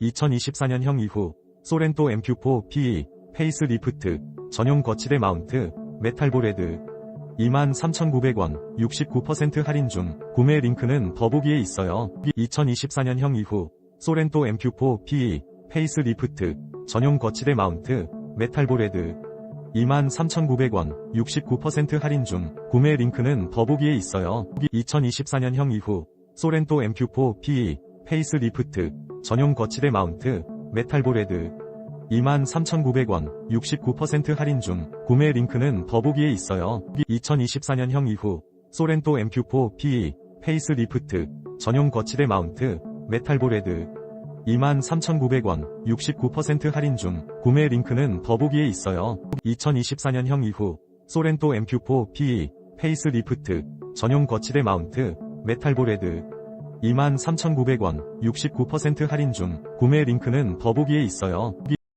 2024년형 이후 소렌토 MQ4 PE 페이스리프트 전용 거치대 마운트 메탈보레드 23,900원 69% 할인 중 구매 링크는 더보기에 있어요. 2024년형 이후 소렌토 MQ4 PE 페이스리프트 전용 거치대 마운트 메탈보레드 23,900원 69% 할인 중 구매 링크는 더보기에 있어요. 2024년형 이후 소렌토 MQ4 PE 페이스리프트 전용 거치대 마운트 메탈보레드 23,900원 69% 할인 중 구매 링크는 더보기에 있어요. 2024년형 이후 소렌토 MQ4 PE 페이스리프트 전용 거치대 마운트 메탈보레드 23,900원 69% 할인 중 구매 링크는 더보기에 있어요. 2024년형 이후 소렌토 MQ4 PE 페이스리프트 전용 거치대 마운트 메탈보레드 23,900원 69% 할인 중 구매 링크는 더보기에 있어요.